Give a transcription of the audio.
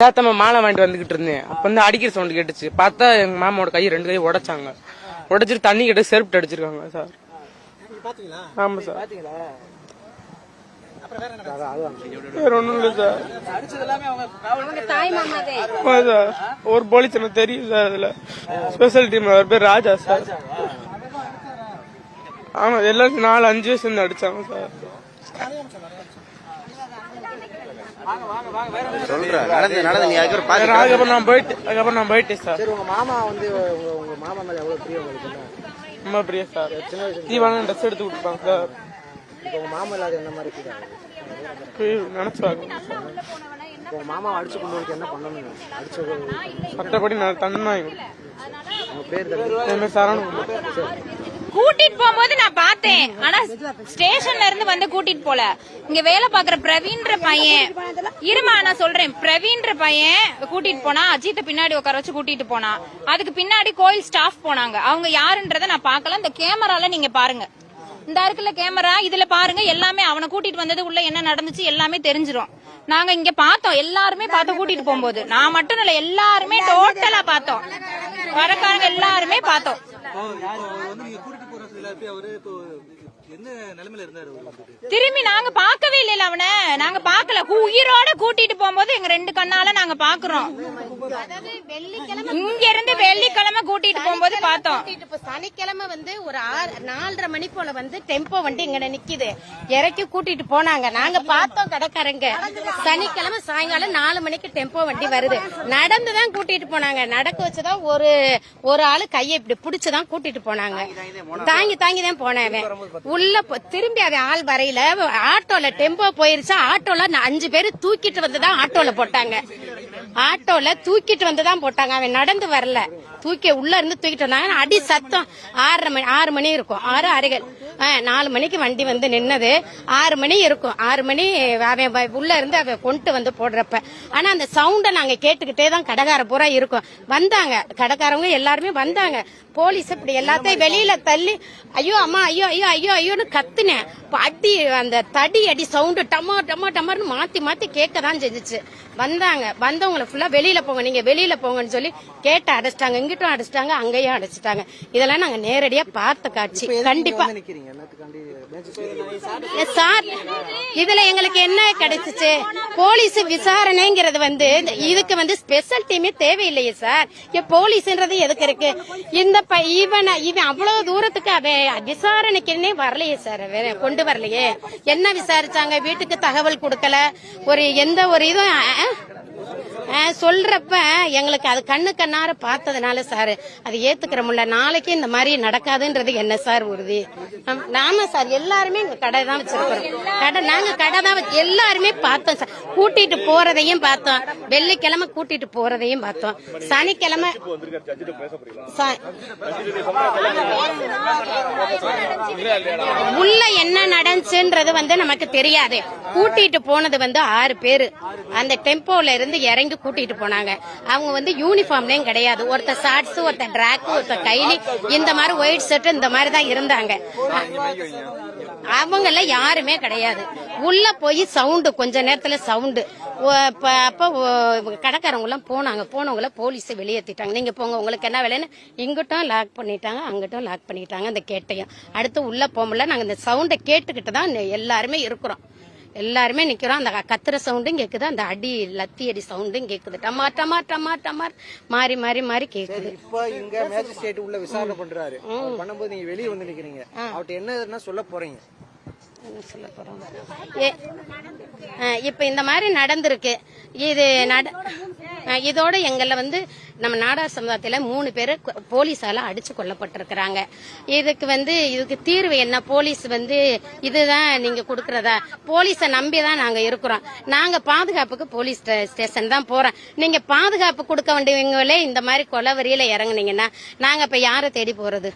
தாத்தம்மா மாலை வாங்கிட்டு வந்துகிட்டு இருந்தேன். அப்ப வந்து அடிக்கிற சவுண்ட் கேட்டுச்சு. பார்த்தா எங்க மாமாவோட கை ரெண்டு கை உடைச்சாங்க. உடைச்சிட்டு தண்ணி கேட்டு செருப்பு அடிச்சிருக்காங்க சார். ஆமா சார். வேற ஒண்ணும் இல்ல சார். ஒரு போலீஸ் எனக்கு தெரியும் சார் அதுல. ஸ்பெஷல் டீம்ல அவர் பேர் ராஜா சார். ஆமா எல்லாரும் நாலு அஞ்சு இருந்து அடிச்சாங்க சார். வாங்க வாங்க வாங்க வேற என்ன? சொல்றேன். நடந்து நடந்து. நீ அதுக்கப்புறம் பாத்து அதுக்கப்புறம் நான் போயிட்டு அதுக்கப்புறம் நான் போயிட்டேன் சார். சரி உங்க மாமா வந்து உங்க மாமா மேல எவ்வளவு பிரியம் உங்களுக்கு? ரொம்ப பிரியா சார். தீபாவளி ட்ரெஸ் எடுத்து கொடுப்பாங்க சார். இப்ப உங்க மாமா இல்லாத என்ன மாதிரி இருக்குது போய் நினைச்சுவாங்க இப்ப உங்க மாமா அடிச்சு கொண்டு என்ன பண்ணணும் அடிச்சது மற்றபடி நான் தண்ணாங்க உங்க பேர் என் பேர் கூட்டிட்டு போகும்போது நான் பார்த்தேன். ஆனா ஸ்டேஷன்ல இருந்து வந்து கூட்டிட்டு போல. இங்க வேலை பாக்குற பிரவீன்ற பையன் இருமா நான் சொல்றேன். பிரவீன்ற பையன் கூட்டிட்டு போனா அஜித்த பின்னாடி உட்கார வச்சு கூட்டிட்டு போனா. அதுக்கு பின்னாடி கோயில் ஸ்டாஃப் போனாங்க. அவங்க யாருன்றத நான் பார்க்கல. இந்த கேமரால நீங்க பாருங்க. இந்த இருக்குல்ல கேமரா இதுல பாருங்க. எல்லாமே அவனை கூட்டிட்டு வந்தது உள்ள என்ன நடந்துச்சு எல்லாமே தெரிஞ்சிரும். நாங்க இங்க பார்த்தோம். எல்லாருமே பார்த்து கூட்டிட்டு போகும்போது. நான் மட்டும் இல்ல எல்லாருமே டோட்டலா பார்த்தோம். வரக்காரங்க எல்லாருமே பார்த்தோம். அவரு என்ன இருந்தாரு திரும்பி நாங்க பார்க்கவே உயிரோட கூட்டிட்டு போகும்போது எங்க ரெண்டு கண்ணால நாங்க பாக்குறோம். இங்க இருந்து வெள்ளிக்கிழமை கூட்டிட்டு போகும்போது பார்த்தோம். சனிக்கிழமை வந்து ஒரு நாலரை மணி போல வந்து டெம்போ வண்டி இங்க நிக்குது. இறக்கி கூட்டிட்டு போனாங்க. நாங்க பார்த்தோம் கடைக்காரங்க. சனிக்கிழமை சாயங்காலம் நாலு மணிக்கு டெம்போ வண்டி வருது. நடந்துதான் கூட்டிட்டு போனாங்க. நடக்க வச்சுதான் ஒரு ஒரு ஆளு கையை இப்படி பிடிச்சுதான் கூட்டிட்டு போனாங்க. தாங்கி தாங்கி தான் போனேன் அவன். உள்ள திரும்பி அவன் ஆள் வரையில ஆட்டோல டெம்போ போயிருச்சா ஆட்டோல அஞ்சு பேர் தூக்கிட்டு வந்துதான் ஆட்டோல போட்டாங்க. ஆட்டோல தூக்கிட்டு வந்து தான் போட்டாங்க. அவன் நடந்து வரல. தூக்கி உள்ள இருந்து தூக்கிட்டு வந்தாங்க. அடி சத்தம். ஆறரை மணி ஆறு மணி இருக்கும். ஆறு அறைகள் நாலு மணிக்கு வண்டி வந்து நின்னது. ஆறு மணி இருக்கும். ஆறு மணி அவன் உள்ள இருந்து அவன் கொண்டு வந்து போடுறப்ப. ஆனா அந்த சவுண்டை நாங்க கேட்டுக்கிட்டே தான் கடைக்கார பூரா இருக்கும். வந்தாங்க. கடைக்காரவங்க எல்லாருமே வந்தாங்க. போலீஸ் இப்படி எல்லாத்தையும் வெளியில தள்ளி ஐயோ அம்மா ஐயோ ஐயோ ஐயோ ஐயோன்னு கத்துனேன். அடி அந்த தடி அடி சவுண்டு டமா டமா டமார்னு மாத்தி மாத்தி கேட்க தான் செஞ்சுச்சு. வந்தாங்க. வந்தவங்கள ஃபுல்லா வெளியில போங்க நீங்க வெளியில போங்கன்னு சொல்லி கேட்ட அடைச்சிட்டாங்க. இங்கிட்டும் அடைச்சிட்டாங்க அங்கேயும் அடைச்சிட்டாங்க. இதெல்லாம் நாங்க நேரடியா பார்த்த காட்சி. கண்டிப்பா. சார் இதுல எங்களுக்கு என்ன கிடைச்சிச்சு? போலீஸ் விசாரணைங்கிறது வந்து இந்த- இதுக்கு வந்து ஸ்பெஷல் டீமே தேவையில்லையே சார். போலீஸ்ன்றது எதுக்கு இருக்கு? இந்த ப- இவனை இவன் அவ்வளவு தூரத்துக்கு அவன் விசாரணைக்குன்னே வரலையே சார் கொண்டு வரலையே. என்ன விசாரிச்சாங்க? வீட்டுக்கு தகவல் கொடுக்கல. ஒரு எந்த ஒரு இதுவும் சொல்றப்ப எங்களுக்கு அது கண்ணு கண்ணார பார்த்ததுனால சார் அது ஏத்துக்கிற முடியல நாளைக்கு இந்த மாதிரி நடக்காதுன்றது என்ன சார் உறுதி? ஆம், நாம சார் எல்லாருமே எங்க கடை தான் வச்சிருக்கிறோம். கடை நாங்க கடை தான் வச்சு- எல்லாருமே பார்த்தோம் சார். கூட்டிட்டு போறதையும் பார்த்தோம். வெள்ளிக்கிழமை கூட்டிட்டு போறதையும் பார்த்தோம். சனிக்கிழமை உள்ள என்ன நடந்துச்சுன்றது வந்து நமக்கு தெரியாது. கூட்டிட்டு போனது வந்து ஆறு பேரு. அந்த டெம்போல இருந்து இறங்கி கூட்டிட்டு போனாங்க. அவங்க வந்து யூனிஃபார்ம்லேயும் கிடையாது. ஒருத்தர் ஷார்ட்ஸ் ஒருத்தர் ட்ராக் ஒருத்தர் கைலி இந்த மாதிரி ஒயிட் ஷர்ட் இந்த மாதிரி தான் இருந்தாங்க. அவங்கள யாருமே கிடையாது. உள்ள போய் சவுண்டு கொஞ்ச நேரத்துல சவுண்டு அப்ப கடைக்காரவங்க எல்லாம் போனாங்க. போனவங்கள போலீஸ் வெளியேற்றிட்டாங்க நீங்க போங்க உங்களுக்கு என்ன வேலைன்னு? இங்கிட்டும் லாக் பண்ணிட்டாங்க அங்கிட்டும் லாக் பண்ணிட்டாங்க அந்த கேட்டையும். அடுத்து உள்ள போக முடியல. நாங்க இந்த சவுண்டை கேட்டுக்கிட்டு தான் எல்லாருமே இருக்கிறோம். எல்லாருமே நிக்கிறோம். அந்த கத்துற சவுண்டும் கேக்குது. அந்த அடி லத்தி அடி சவுண்டும் கேக்குது. டமா டமா டமா டமார் மாறி மாறி மாறி கேக்குது. இப்ப இங்க மேஜிஸ்ட்ரேட் உள்ள விசாரணை பண்றாரு. அவர் பண்ணும்போது நீங்க வெளிய வந்து நிக்கிறீங்க. அவர்ட்ட என்ன சொல்ல போறீங்க? என்ன சொல்ல ஏ- இப்போ இப்ப இந்த மாதிரி நடந்திருக்கு. இது நட இதோட எங்கள வந்து நம்ம நாடார் சமுதாயத்தில் மூணு பேர் போலீஸால அடிச்சு கொல்லப்பட்டிருக்கிறாங்க. இதுக்கு வந்து இதுக்கு தீர்வு என்ன? போலீஸ் வந்து இதுதான் நீங்க கொடுக்கறதா? போலீஸை நம்பி தான் நாங்க இருக்கிறோம். நாங்க பாதுகாப்புக்கு போலீஸ் ஸ்டே- ஸ்டேஷன் தான் போறோம். நீங்க பாதுகாப்பு கொடுக்க வேண்டியவங்களே இந்த மாதிரி கொலவரியில இறங்குனீங்கன்னா நாங்க இப்ப யாரை தேடி போறது?